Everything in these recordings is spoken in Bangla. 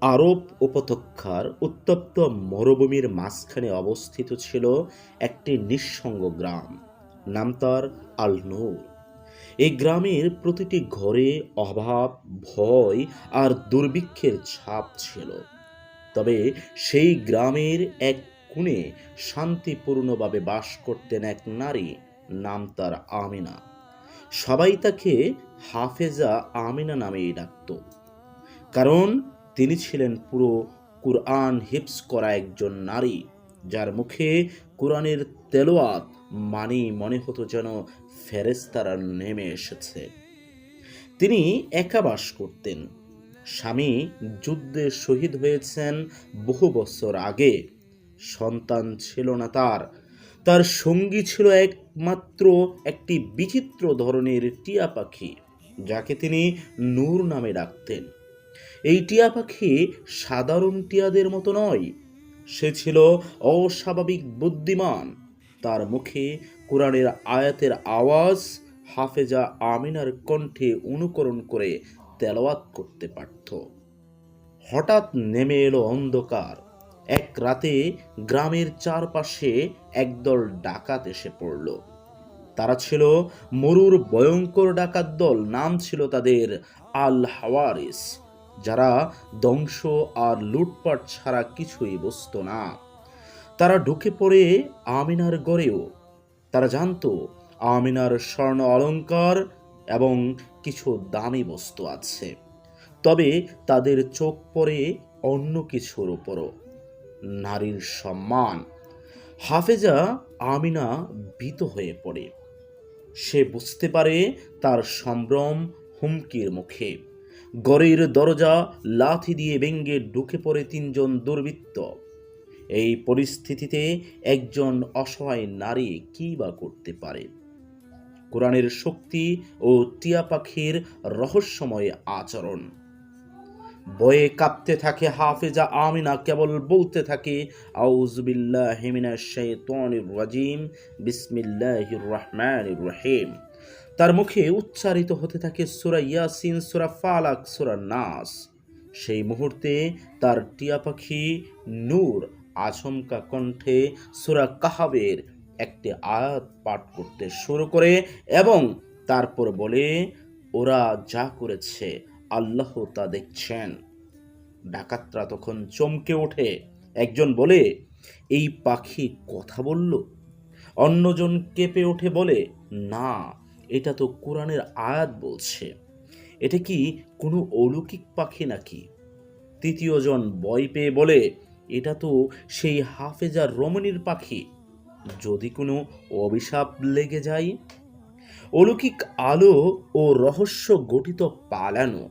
আরব উপত্যকার উত্তপ্ত মরুভূমির মাঝখানে অবস্থিত ছিল একটি নিঃসঙ্গ গ্রাম, নাম তার আল এই গ্রামের প্রতিটি ঘরে অভাব, ভয় আর দুর্ভিক্ষের ছাপ ছিল। তবে সেই গ্রামের এক কোণে শান্তিপূর্ণভাবে বাস করতেন এক নারী নাম তার আমিনা। সবাই তাকে হাফেজা আমিনা নামেই ডাকত। কারণ তিনি ছিলেন পুরো কুরআন হিপস করা একজন নারী, যার মুখে কোরআনের তেলোয়াত মানি মনে হতো যেন ফেরেস্তারা নেমে এসেছে। তিনি একা বাস করতেন। স্বামী যুদ্ধে শহীদ হয়েছেন বহু বছর আগে। সন্তান ছিল না তার। তার সঙ্গী ছিল একমাত্র একটি বিচিত্র ধরনের টিয়া পাখি, যাকে তিনি নূর নামে ডাকতেন। এই টিয়া পাখি সাধারণ টিয়াদের মতো নয়। সে ছিল অস্বাভাবিক বুদ্ধিমান। তার মুখে কোরআনের আয়াতের আওয়াজ হাফেজা আমিনার কণ্ঠে অনুকরণ করে তেলাওয়াত করতে পারত। হঠাৎ নেমে এলো অন্ধকার। এক রাতে গ্রামের চারপাশে একদল ডাকাত এসে পড়ল। তারা ছিল মরুর ভয়ঙ্কর ডাকাত দল। নাম ছিল তাদের আল হাওয়ারিস। যারা ধ্বংস আর লুটপাট ছাড়া কিছুই বুঝত না। তারা ঢুকে পড়ে আমিনার গড়েও। তারা জানতো আমিনার স্বর্ণ অলংকার এবং কিছু দামি বস্তু আছে। তবে তাদের চোখ পড়ে অন্য কিছুর উপরও। নারীর সম্মান। হাফেজা আমিনা ভীত হয়ে পড়ে। সে বুঝতে পারে তার সম্ভ্রম হুমকির মুখে। গড়ের দরজা লাথি দিয়ে ভেঙ্গে ঢুকে পড়ে তিনজন দুর্বৃত্ত। এই পরিস্থিতিতে একজন অসহায় নারী কী বা করতে পারে? কোরআনের শক্তি ও টিয়া পাখির রহস্যময় আচরণ। বয়ে কাঁপতে থাকে হাফেজা আমিনা, কেবল বলতে থাকে আউজবিল্লাহ হিমিনা শাইতানির রাজিম, বিসমিল্লাহির রহমানির রহিম। তার মুখে উচ্চারিত হতে থাকে সূরা ইয়াসিন, সূরা ফালাক, সূরা নাস। সেই মুহূর্তে তার টিয়া পাখি নূর আচমকা কণ্ঠে সূরা কাহাবের একটি আয়াত পাঠ করতে শুরু করে এবং তারপর বলে, ওরা যা করেছে, আল্লাহ তা দেখছেন। ডাকাতরা তখন চমকে ওঠে। একজন বলে, এই পাখি কথা বলল? অন্যজন কেঁপে ওঠে বলে, না এটা তো কোরআনের আয়াত বলছে। এটা কি কোনো অলৌকিক পাখি নাকি? তৃতীয়জন ভয় পেয়ে বলে, এটা তো সেই হাফেজা রমণীর পাখি। যদি কোনো অভিশাপ লেগে যায়? অলৌকিক আলো ও রহস্য গঠিত পালানো।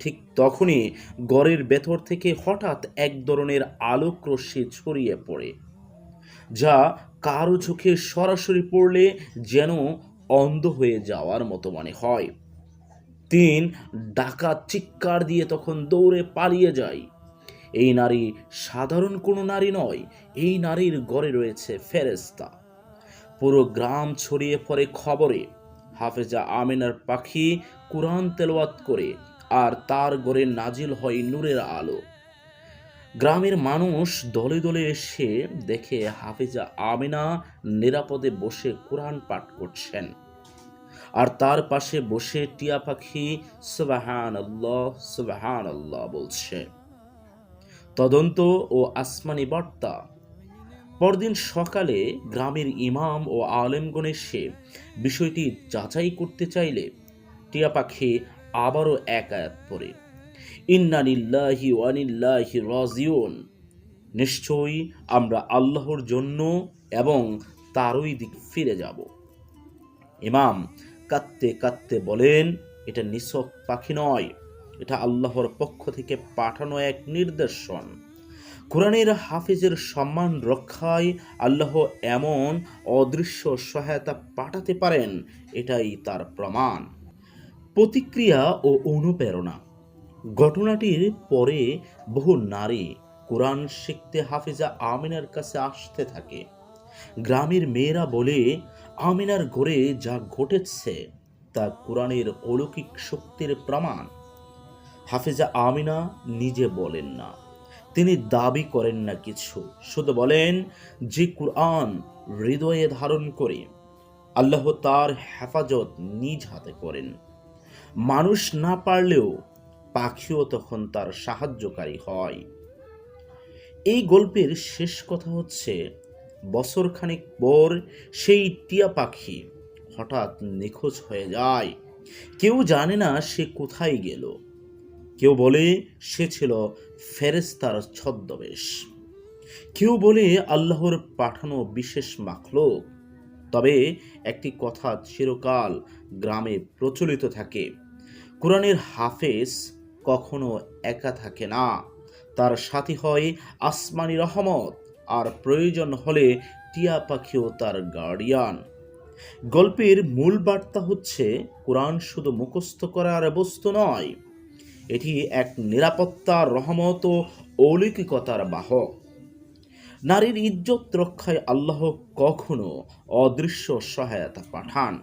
ঠিক তখনই গড়ের ভেতর থেকে হঠাৎ এক ধরনের আলোক রশ্মি ছড়িয়ে পড়ে, যা কারও চোখে সরাসরি পড়লে যেন অন্ধ হয়ে যাওয়ার মতো মনে হয়। তিন, ডাকাত চিৎকার দিয়ে তখন দৌড়ে পালিয়ে যায়। এই নারী সাধারণ কোনো নারী নয়, এই নারীর গড়ে রয়েছে ফেরেস্তা পুরো গ্রাম ছড়িয়ে পড়ে খবরে। হাফেজা আমিনার পাখি কোরআন তেলাওয়াত করে আর তার গড়ে নাজিল হয় নূরের আলো। গ্রামের মানুষ দলে দলে এসে দেখে হাফেজা আমিনা নিরাপদে বসে কোরআন পাঠ করছেন। আর তার পাশে বসে টিয়া পাখি সুবাহান আল্লাহ সুবাহান আল্লাহ বলছে। তদন্ত ও আসমানি বার্তা। পরদিন সকালে গ্রামের ইমাম ও আলেমগণ এসে বিষয়টি যাচাই করতে চাইলে টিয়া পাখি আবারও এক আয়াত পড়ে ইন্নানিল্লাহি ওয়ানিল্লাহি রাজিউন। নিশ্চয়ই আমরা আল্লাহর জন্য এবং তারই দিক ফিরে যাব। ইমাম কাঁদতে কাঁদতে বলেন, এটা নিছক পাখি নয়। এটা আল্লাহর পক্ষ থেকে পাঠানো এক নির্দেশন কোরআনের হাফিজের সম্মান রক্ষায় আল্লাহ এমন অদৃশ্য সহায়তা পাঠাতে পারেন, এটাই তার প্রমাণ। প্রতিক্রিয়া ও অনুপ্রেরণা। ঘটনাটির পরে বহু নারী কোরআন শিখতে হাফিজা আমিনার কাছে আসতে থাকে। গ্রামের মেয়েরা বলে আমিনার ঘরে যা ঘটেছে তা কোরআনের অলৌকিক শক্তির প্রমাণ। হাফেজা আমিনা নিজে বলেন না। তিনি দাবি করেন না কিছু। শুধু বলেন, যে কুরআন হৃদয়ে ধারণ করে আল্লাহ তার হেফাজত নিজ হাতে করেন। মানুষ না পারলেও পাখিও তখন তার সাহায্যকারী হয়। এই গল্পের শেষ কথা হচ্ছে বছরখানেক পর সেই টিয়া পাখি হঠাৎ নিখোঁজ হয়ে যায়। কেউ জানে না সে কোথায় গেল। কেউ বলে সে ছিল ফেরেস্তার ছদ্মবেশ। কেউ বলে আল্লাহর পাঠানো বিশেষ মাখলুক। তবে একটি কথা চিরকাল গ্রামে প্রচলিত থাকে। কোরআনের হাফেজ কখনো একা থাকে না। তার সাথী হয় আসমানি রহমত। আর প্রয়োজন হলে টিয়া পাখিও তার গার্ডিয়ান গল্পের মূল বার্তা হচ্ছে, কোরআন শুধু মুখস্থ করার বস্তু নয়, এটি এক নিরাপত্তা রহমত ও অলৌকিকতার বাহক। নারীর ইজ্জত রক্ষায় আল্লাহ কখনো অদৃশ্য সহায়তা পাঠান,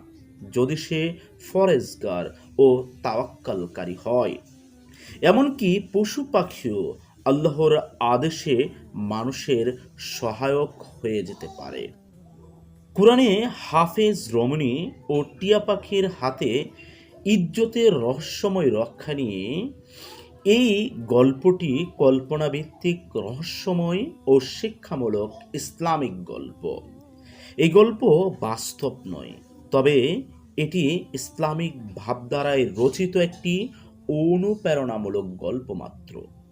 যদি সে ফরেজগার ও তাওয়াক্কালকারী হয়। এমনকি পশু পাখিও আল্লাহর আদেশে মানুষের সহায়ক হয়ে যেতে পারে। কোরআনে হাফেজ রমণী ও টিয়া পাখির হাতে ইজ্জতের রহস্যময় রক্ষা নিয়ে এই গল্পটি কল্পনাভিত্তিক রহস্যময় ও শিক্ষামূলক ইসলামিক গল্প। এই গল্প বাস্তব নয়, তবে এটি ইসলামিক ভাবধারায় রচিত একটি অনুপ্রেরণামূলক গল্প মাত্র।